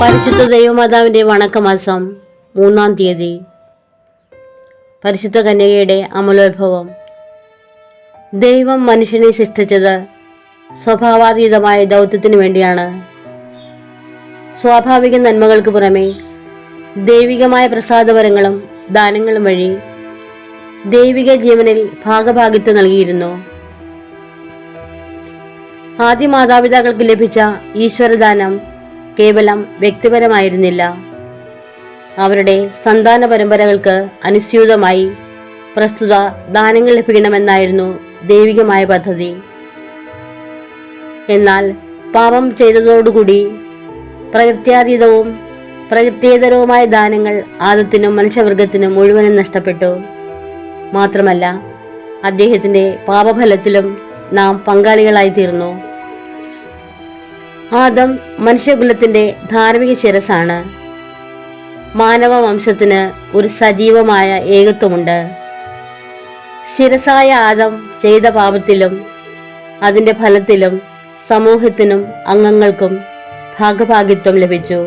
പരിശുദ്ധ ദൈവമാതാവിന്റെ വണക്കമാസം മൂന്നാം തീയതി. പരിശുദ്ധ കന്യകയുടെ അമലോത്ഭവം. ദൈവം മനുഷ്യനെ സൃഷ്ടിച്ചത് സ്വഭാവാതീതമായ ദൗത്യത്തിനു വേണ്ടിയാണ്. സ്വാഭാവിക നന്മകൾക്ക് പുറമെ ദൈവികമായ പ്രസാദപരങ്ങളും ദാനങ്ങളും വഴി ദൈവിക ജീവനിൽ ഭാഗഭാഗിത്വം നൽകിയിരുന്നു. ആദ്യ മാതാപിതാക്കൾക്ക് ലഭിച്ച ഈശ്വരദാനം കേവലം വ്യക്തിപരമായിരുന്നില്ല. അവരുടെ സന്താന പരമ്പരകൾക്ക് അനുസ്യൂതമായി പ്രസ്തുത ദാനങ്ങൾ ലഭിക്കണമെന്നായിരുന്നു ദൈവികമായ പദ്ധതി. എന്നാൽ പാപം ചെയ്തതോടുകൂടി പ്രകൃത്യാതീതവും പ്രകൃത്യേതരവുമായ ദാനങ്ങൾ ആദത്തിനും മനുഷ്യവർഗത്തിനും മുഴുവനും നഷ്ടപ്പെട്ടു. മാത്രമല്ല അദ്ദേഹത്തിന്റെ പാപഫലത്തിലും നാം പങ്കാളികളായി തീർന്നു ആദം മനുഷ്യകുലത്തിന്റെ ധാർമ്മിക ശിരസാണ്. മാനവ വംശത്തിന് ഒരു സജീവമായ ഏകത്വമുണ്ട്. ശിരസായ ആദം ചെയ്ത പാപത്തിലും അതിന്റെ ഫലത്തിലും സമൂഹത്തിനും അംഗങ്ങൾക്കും ഭാഗഭാഗിത്വം ലഭിച്ചു.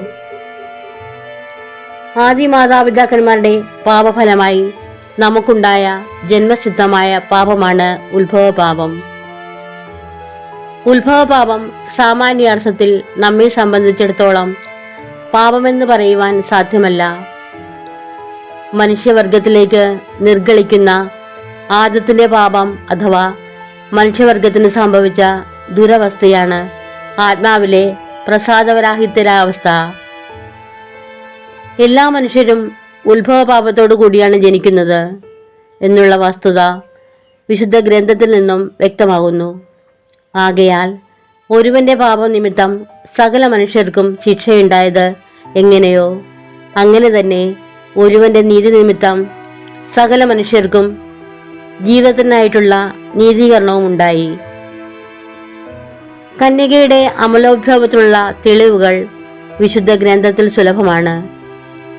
ആദി മാതാപിതാക്കന്മാരുടെ പാപഫലമായി നമുക്കുണ്ടായ ജന്മസിദ്ധമായ പാപമാണ് ഉത്ഭവപാപം. ഉത്ഭവപാപം സാമാന്യാർത്ഥത്തിൽ നമ്മെ സംബന്ധിച്ചിടത്തോളം പാപമെന്ന് പറയുവാൻ സാധ്യമല്ല. മനുഷ്യവർഗത്തിലേക്ക് നിർഗളിക്കുന്ന ആദ്യത്തിന്റെ പാപം അഥവാ മനുഷ്യവർഗത്തിന് സംഭവിച്ച ദുരവസ്ഥയാണ് ആത്മാവിലെ പ്രസാദവരാഹിത്യരാവസ്ഥ. എല്ലാ മനുഷ്യരും ഉത്ഭവപാപത്തോടു കൂടിയാണ് ജനിക്കുന്നത് എന്നുള്ള വസ്തുത വിശുദ്ധ ഗ്രന്ഥത്തിൽ നിന്നും വ്യക്തമാകുന്നു. ആകയാൽ ഒരുവന്റെ പാപം നിമിത്തം സകല മനുഷ്യർക്കും ശിക്ഷയുണ്ടായത് എങ്ങനെയോ? അങ്ങനെ തന്നെ ഒരുവന്റെ നീതി നിമിത്തം സകല മനുഷ്യർക്കും ജീവിതത്തിനായിട്ടുള്ള നീതീകരണവും ഉണ്ടായി. കന്യകയുടെ അമലോത്ഭവത്തിനുള്ള തെളിവുകൾ വിശുദ്ധ ഗ്രന്ഥത്തിൽ സുലഭമാണ്.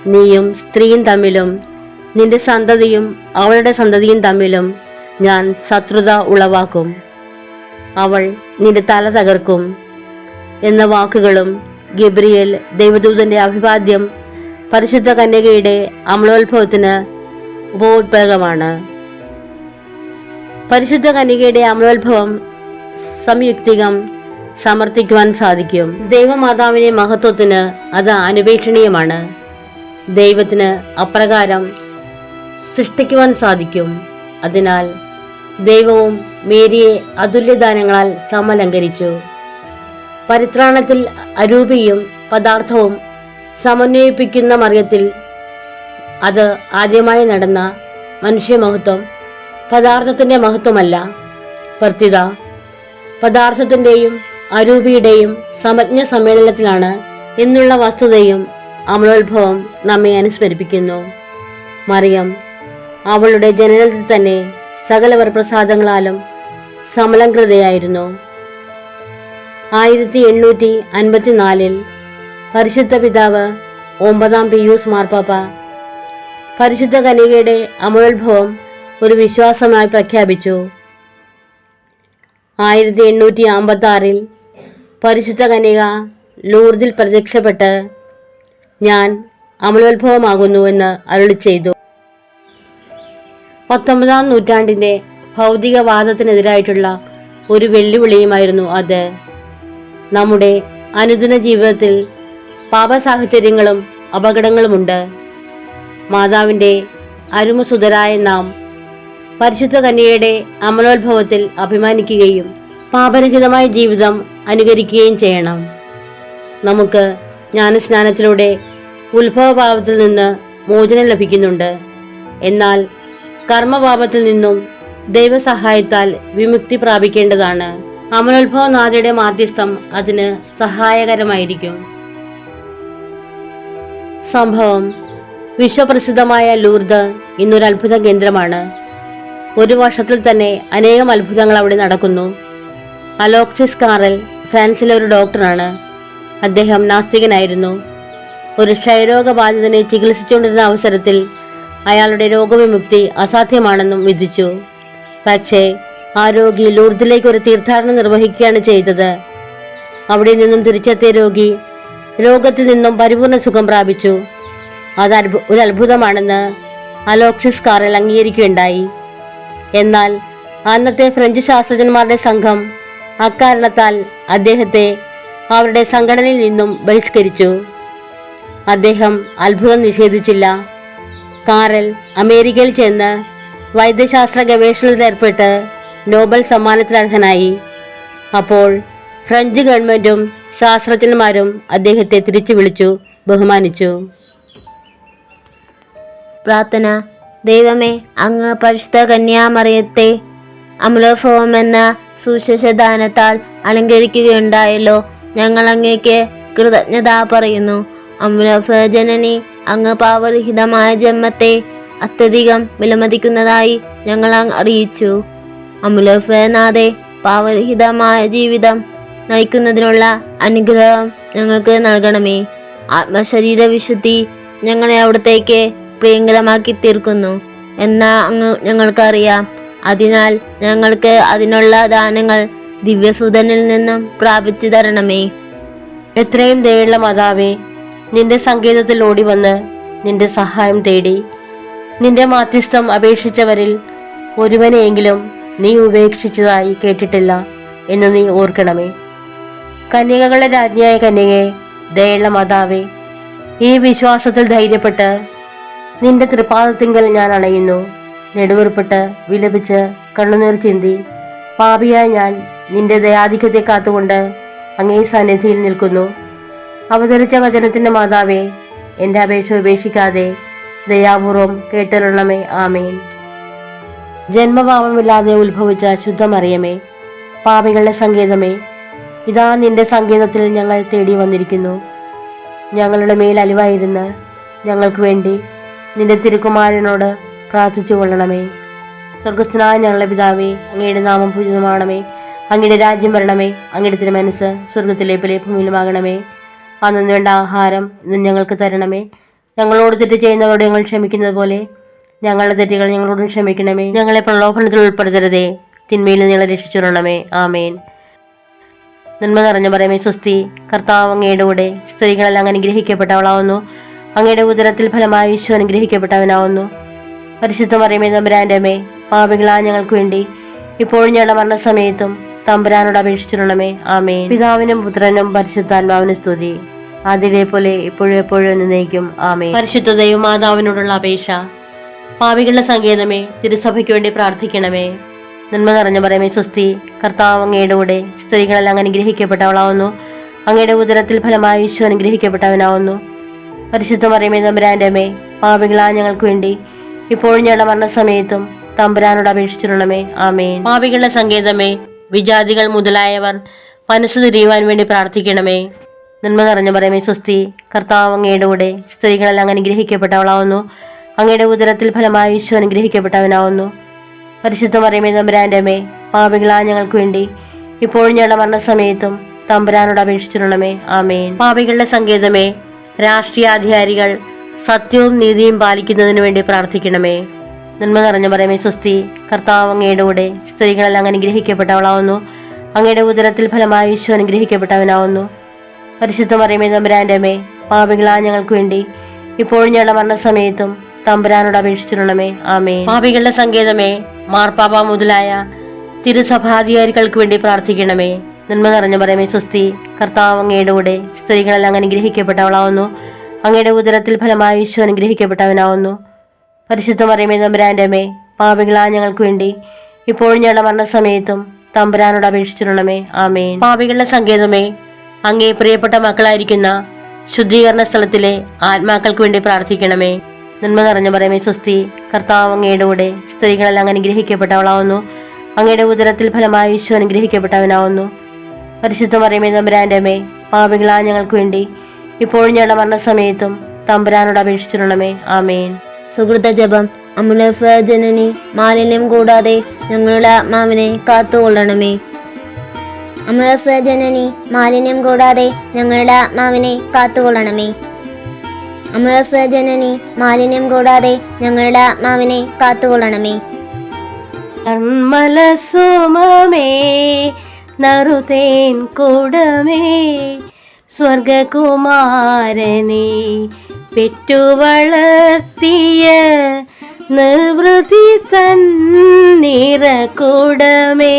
നീയും സ്ത്രീയും തമ്മിലും നിന്റെ സന്തതിയും അവളുടെ സന്തതിയും തമ്മിലും ഞാൻ ശത്രുത ഉളവാക്കും. അവൾ നിന്റെ തല തകർക്കും. എന്ന വാക്കുകളും ഗബ്രിയേൽ ദൈവദൂതന്റെ അഭിവാദ്യം പരിശുദ്ധ കന്യകയുടെ അമലോത്ഭവത്തിന് ഉപോത്പകമാണ് പരിശുദ്ധ കന്യകയുടെ അമലോത്ഭവം സംയുക്തികം സമർത്ഥിക്കുവാൻ സാധിക്കും. ദൈവമാതാവിന്റെ മഹത്വത്തിന് അത് അനുപേക്ഷണീയമാണ്. ദൈവത്തിന് അപ്രകാരം സൃഷ്ടിക്കുവാൻ സാധിക്കും. അതിനാൽ ദൈവവും മേരിയെ അതുല്യദാനങ്ങളാൽ സമലങ്കരിച്ചു പരിത്രാണത്തിൽ അരൂപിയും പദാർത്ഥവും സമന്വയിപ്പിക്കുന്ന മറിയത്തിൽ അത് ആദ്യമായി നടന്ന മനുഷ്യമഹത്വം പദാർത്ഥത്തിന്റെ മഹത്വമല്ല. പ്രത്യുത പദാർത്ഥത്തിന്റെയും അരൂപിയുടെയും സമജ്ഞ സമ്മേളനത്തിലാണ് എന്നുള്ള വസ്തുതയും അമലോത്ഭവം നമ്മെ അനുസ്മരിപ്പിക്കുന്നു. മറിയം അവളുടെ ജനനത്തിൽ തന്നെ സകല വരപ്രസാദങ്ങളാലും സമലംകൃതയായിരുന്നു. ആയിരത്തി എണ്ണൂറ്റി അൻപത്തിനാലിൽ പരിശുദ്ധ പിതാവ് ഒമ്പതാം പിയൂസ് മാർപ്പാപ്പ പരിശുദ്ധ കനികയുടെ അമലോത്ഭവം ഒരു വിശ്വാസമായി പ്രഖ്യാപിച്ചു. ആയിരത്തി എണ്ണൂറ്റി അമ്പത്തി ആറിൽ പരിശുദ്ധ കനിക ലൂർദിൽ പ്രത്യക്ഷപ്പെട്ട് ഞാൻ അമലോത്ഭവമാകുന്നുവെന്ന് അരുളി ചെയ്തു പത്തൊമ്പതാം നൂറ്റാണ്ടിന്റെ ഭൗതികവാദത്തിനെതിരായിട്ടുള്ള ഒരു വെല്ലുവിളിയുമായിരുന്നു അത്. നമ്മുടെ അനുദിന ജീവിതത്തിൽ പാപസാഹചര്യങ്ങളും അപകടങ്ങളുമുണ്ട്. മാതാവിന്റെ അരുമസുതരായ നാം പരിശുദ്ധ കന്യയുടെ അമലോത്ഭവത്തിൽ അഭിമാനിക്കുകയും പാപരഹിതമായ ജീവിതം അനുകരിക്കുകയും ചെയ്യണം. നമുക്ക് ജ്ഞാനസ്നാനത്തിലൂടെ ഉത്ഭവഭാവത്തിൽ നിന്ന് മോചനം ലഭിക്കുന്നുണ്ട്. എന്നാൽ കർമ്മപാപത്തിൽ നിന്നും ദൈവസഹായത്താൽ വിമുക്തി പ്രാപിക്കേണ്ടതാണ്. അമലോത്ഭവനാഥയുടെ മാധ്യസ്ഥം അതിന് സഹായകരമായിരിക്കും. സംഭവം വിശ്വപ്രസിദ്ധമായ ലൂർദ് ഇന്നൊരു അത്ഭുത കേന്ദ്രമാണ്. ഒരു വർഷത്തിൽ തന്നെ അനേകം അത്ഭുതങ്ങൾ അവിടെ നടക്കുന്നു. അലോക്സിസ് കാറൽ ഫ്രാൻസിലെ ഒരു ഡോക്ടറാണ്. അദ്ദേഹം നാസ്തികനായിരുന്നു. ഒരു ക്ഷയരോഗബാധിതനെ ചികിത്സിച്ചുകൊണ്ടിരുന്ന അവസരത്തിൽ അയാളുടെ രോഗവിമുക്തി അസാധ്യമാണെന്നും വിധിച്ചു. പക്ഷേ ആ രോഗി ലൂർദിലേക്ക് ഒരു തീർത്ഥാടനം നിർവഹിക്കുകയാണ് ചെയ്തത്. അവിടെ നിന്നും തിരിച്ചെത്തിയ രോഗി രോഗത്തിൽ നിന്നും പരിപൂർണ സുഖം പ്രാപിച്ചു. അത് ഒരു അത്ഭുതമാണെന്ന് അലോക്സിസ് കാറിൽ അംഗീകരിക്കുകയുണ്ടായി. എന്നാൽ അന്നത്തെ ഫ്രഞ്ച് ശാസ്ത്രജ്ഞന്മാരുടെ സംഘം അക്കാരണത്താൽ അദ്ദേഹത്തെ അവരുടെ സംഘടനയിൽ നിന്നും ബഹിഷ്കരിച്ചു. അദ്ദേഹം അത്ഭുതം നിഷേധിച്ചില്ല. കാറൽ അമേരിക്കയിൽ ചെന്ന് വൈദ്യശാസ്ത്ര ഗവേഷണത്തിൽ ഏർപ്പെട്ട് നോബൽ സമ്മാനത്തിന് അർഹനായി. അപ്പോൾ ഫ്രഞ്ച് ഗവൺമെന്റും ശാസ്ത്രജ്ഞന്മാരും അദ്ദേഹത്തെ തിരിച്ചു വിളിച്ചു ബഹുമാനിച്ചു. പ്രാർത്ഥന. ദൈവമേ അങ്ങ് പരിശുദ്ധ കന്യാമറിയത്തെ അമലോഭവം എന്ന സുശേഷദാനത്താൽ അലങ്കരിക്കുകയുണ്ടായല്ലോ. ഞങ്ങൾ അങ്ങേക്ക് കൃതജ്ഞത പറയുന്നു. അമലോഭ ജനനി അങ്ങ് പാവരഹിതമായ ജന്മത്തെ അത്യധികം വിലമതിക്കുന്നതായി ഞങ്ങൾ അറിയിച്ചു. അമുലഫേനാഥെ പാവരഹിതമായ ജീവിതം നയിക്കുന്നതിനുള്ള അനുഗ്രഹം ഞങ്ങൾക്ക് നൽകണമേ. ആത്മശരീര വിശുദ്ധി ഞങ്ങളെ അവിടത്തേക്ക് പ്രിയങ്കരമാക്കി തീർക്കുന്നു. എന്ന അങ്ങ് ഞങ്ങൾക്കറിയാം. അതിനാൽ ഞങ്ങൾക്ക് അതിനുള്ള ദാനങ്ങൾ ദിവ്യസൂതനിൽ നിന്നും പ്രാപിച്ചു തരണമേ. എത്രയും ദയുള്ള മാതാവേ നിന്റെ സങ്കേതത്തിൽ ഓടി വന്ന് നിന്റെ സഹായം തേടി. നിന്റെ മാധ്യസ്ഥം അപേക്ഷിച്ചവരിൽ ഒരുവനെയെങ്കിലും നീ ഉപേക്ഷിച്ചതായി കേട്ടിട്ടില്ല എന്ന് നീ ഓർക്കണമേ. കന്യകകളുടെ രാജ്ഞിയായ കന്യകെ ദയുള്ള മാതാവേ ഈ വിശ്വാസത്തിൽ ധൈര്യപ്പെട്ട് നിന്റെ തൃപ്പാദത്തിങ്കൽ ഞാൻ അണയുന്നു. നെടുവേർപ്പെട്ട് വിലപിച്ച് കണ്ണുനീർ ചിന്തി പാപിയായ ഞാൻ നിന്റെ ദയാധിക്യത്തെ കാത്തുകൊണ്ട് അങ്ങേ സന്നിധിയിൽ നിൽക്കുന്നു. അവതരിച്ച വചനത്തിന്റെ മാതാവേ എന്റെ അപേക്ഷ ഉപേക്ഷിക്കാതെ ദയാപൂർവം കേട്ടരുള്ളമേ ആമേൻ. ജന്മഭാവമില്ലാതെ ഉത്ഭവിച്ച ശുദ്ധമറിയമേ പാപികളുടെ സങ്കേതമേ ഇതാ നിന്റെ സങ്കേതത്തിൽ ഞങ്ങൾ തേടി വന്നിരിക്കുന്നു. ഞങ്ങളുടെ മേൽ അലിവായിരുന്ന് ഞങ്ങൾക്ക് വേണ്ടി നിന്റെ തിരുക്കുമാരനോട് പ്രാർത്ഥിച്ചു കൊള്ളണമേ. സ്വർഗസ്ഥനായ ഞങ്ങളുടെ പിതാവേ അങ്ങയുടെ നാമം പൂജിതമാണമേ അങ്ങയുടെ രാജ്യം വരണമേ. അങ്ങയുടെ തിരുമനസ് സ്വർഗത്തിലെ പോലെ ഭൂമിയിലുമാകണമേ. അന്നു വേണ്ട ആഹാരം ഞങ്ങൾക്ക് തരണമേ. ഞങ്ങളോട് തെറ്റ് ചെയ്യുന്നവരോട് ഞങ്ങൾ ക്ഷമിക്കുന്നത് പോലെ ഞങ്ങളുടെ തെറ്റുകൾ ഞങ്ങളോടും ക്ഷമിക്കണമേ. ഞങ്ങളെ പ്രലോഭനത്തിൽ ഉൾപ്പെടുത്തരുതേ. തിന്മയിൽ ഞങ്ങളെ രക്ഷിച്ചുകൊള്ളണമേ ആമേൻ. നന്മ നിറഞ്ഞ പറയമേ സ്വസ്തി കർത്താവ് അങ്ങയുടെ കൂടെ സ്ത്രീകളെല്ലാം അനുഗ്രഹിക്കപ്പെട്ടവളാവുന്നു. അങ്ങയുടെ ഉദരത്തിൽ ഫലമായി വിശ്വ അനുഗ്രഹിക്കപ്പെട്ടവനാവുന്നു. പരിശുദ്ധ പറയുമേ തമ്പുരാന്റെമേ പാപികളാ ഞങ്ങൾക്ക് വേണ്ടി ഇപ്പോഴും ഞങ്ങളുടെ മരണസമയത്തും തമ്പുരാനോട് അപേക്ഷിച്ചിരണമേ ആമേ പിതാവിനും പുത്രനും പരിശുദ്ധാത്മാവിനും സ്തുതി. അതിലെ പോലെ എപ്പോഴും എന്നേക്കും. ആമേ പരിശുദ്ധ ദൈവമാതാവിനോടുള്ള അപേക്ഷ. പാവികളുടെ സങ്കേതമേ തിരുസഭയ്ക്ക് വേണ്ടി പ്രാർത്ഥിക്കണമേ. നന്മ നിറഞ്ഞ പറയുമേ സ്വസ്തി കർത്താവ് അങ്ങയുടെ കൂടെ സ്ത്രീകളെല്ലാം അനുഗ്രഹിക്കപ്പെട്ടവളാവുന്നു. അങ്ങയുടെ ഉദരത്തിൽ ഫലമായി വിശ്വ അനുഗ്രഹിക്കപ്പെട്ടവനാവുന്നു. പരിശുദ്ധ മറിയമേ തമ്പുരാന്റെ അമ്മേ പാപികളാ ഞങ്ങൾക്ക് വേണ്ടി ഇപ്പോഴും ഞങ്ങളുടെ മരണസമയത്തും തമ്പുരാനോട് അപേക്ഷിച്ചിരണമേ ആമേൻ. പാപികളുടെ സങ്കേതമേ വിജാതികൾ മുതലായവർ മനസ്സ് തിരിയുവാൻ വേണ്ടി പ്രാർത്ഥിക്കണമേ. നന്മ നിറഞ്ഞ പറയുമേ സ്വസ്തി കർത്താവ് അങ്ങയുടെ കൂടെ സ്ത്രീകളെല്ലാം അനുഗ്രഹിക്കപ്പെട്ടവളാവുന്നു അങ്ങയുടെ ഉദരത്തിൽ ഫലമായി വിശ്വ അനുഗ്രഹിക്കപ്പെട്ടവനാവുന്നു. പരിശുദ്ധ പറയുമേ തമ്പുരാന്റെമേ പാപികളാ ഞങ്ങൾക്ക് വേണ്ടി ഇപ്പോഴും ഞങ്ങളുടെ മരണസമയത്തും തമ്പുരാനോട് അപേക്ഷിച്ചിരണമേ ആമേൻ. പാപികളുടെ സങ്കേതമേ രാഷ്ട്രീയാധികാരികൾ സത്യവും നീതിയും പാലിക്കുന്നതിന് വേണ്ടി പ്രാർത്ഥിക്കണമേ. നന്മ നിറഞ്ഞ പറയുമേ സ്വസ്തി കർത്താവ് അങ്ങയുടെ കൂടെ സ്ത്രീകളെല്ലാം അനുഗ്രഹിക്കപ്പെട്ടവളാവുന്നു അങ്ങയുടെ ഉദരത്തിൽ ഫലമായി വിശ്വ അനുഗ്രഹിക്കപ്പെട്ടവനാവുന്നു. പരിശുദ്ധ മറിയമേ തമ്പുരാന്റെ അമ്മേ പാപികളാ ഞങ്ങൾക്ക് വേണ്ടി ഇപ്പോഴും ഞങ്ങളുടെ മരണസമയത്തും തമ്പുരാനോട് അപേക്ഷിച്ചിരണമേ ആമേ പാപികളുടെ സങ്കേതമേ മാർപ്പാപ്പ മുതലായ തിരുസഭാധികാരികൾക്ക് വേണ്ടി പ്രാർത്ഥിക്കണമേ. നന്മ നിറഞ്ഞ പറയുമേ സ്വസ്തി കർത്താവ് അങ്ങയുടെ കൂടെ സ്ത്രീകളെല്ലാം അനുഗ്രഹിക്കപ്പെട്ടവളാവുന്നു. അങ്ങയുടെ ഉദരത്തിൽ ഫലമായി വിശ്വ അനുഗ്രഹിക്കപ്പെട്ടവനാവുന്നു. പരിശുദ്ധ മറിയമേ തമ്പുരാന്റെ അമ്മേ പാപികളാ ഞങ്ങൾക്ക് വേണ്ടി ഇപ്പോഴും ഞങ്ങളുടെ മരണസമയത്തും തമ്പുരാനോട് അപേക്ഷിച്ചിരണമേ ആമേ പാപികളുടെ സങ്കേതമേ അങ്ങേ പ്രിയപ്പെട്ട മക്കളായിരിക്കുന്ന ശുദ്ധീകരണ സ്ഥലത്തിലെ ആത്മാക്കൾക്ക് വേണ്ടി പ്രാർത്ഥിക്കണമേ. നന്മ നിറഞ്ഞ പറയുമേ സ്വസ്തി കർത്താവ് അങ്ങയുടെ കൂടെ സ്ത്രീകളെല്ലാം അനുഗ്രഹിക്കപ്പെട്ടവളാവുന്നു. അങ്ങയുടെ ഉദരത്തിൽ ഫലമായി വിശ്വ അനുഗ്രഹിക്കപ്പെട്ടവനാവുന്നു. പരിശുദ്ധ പറയുമേ തമ്പുരാന്റെമേ പാപികളാ ഞങ്ങൾക്ക് വേണ്ടി ഇപ്പോഴും ഞങ്ങളുടെ മരണസമയത്തും തമ്പുരാനോട് അപേക്ഷിച്ചിരണമേ ആമേൻ. സുഹൃത്ത ജപം അമുലഫ ജനനി മാലിന്യം കൂടാതെ ഞങ്ങളുടെ ആത്മാവിനെ കാത്തുകൊള്ളണമേ. അമൃതജനനി മാലിന്യം കൂടാതെ ഞങ്ങളുടെ ആത്മാവിനെ കാത്തുകൊള്ളണമേ. ജനനി മാലിന്യം കൂടാതെ ഞങ്ങളുടെ ആത്മാവിനെ കാത്തുകൊള്ളണമേ. കൺമലസുമേ നറുതേൻ കൂടമേ സ്വർഗകുമാരനെ പെറ്റുവളർത്തിയ നിർവൃതി തന്നിറ കൂടമേ.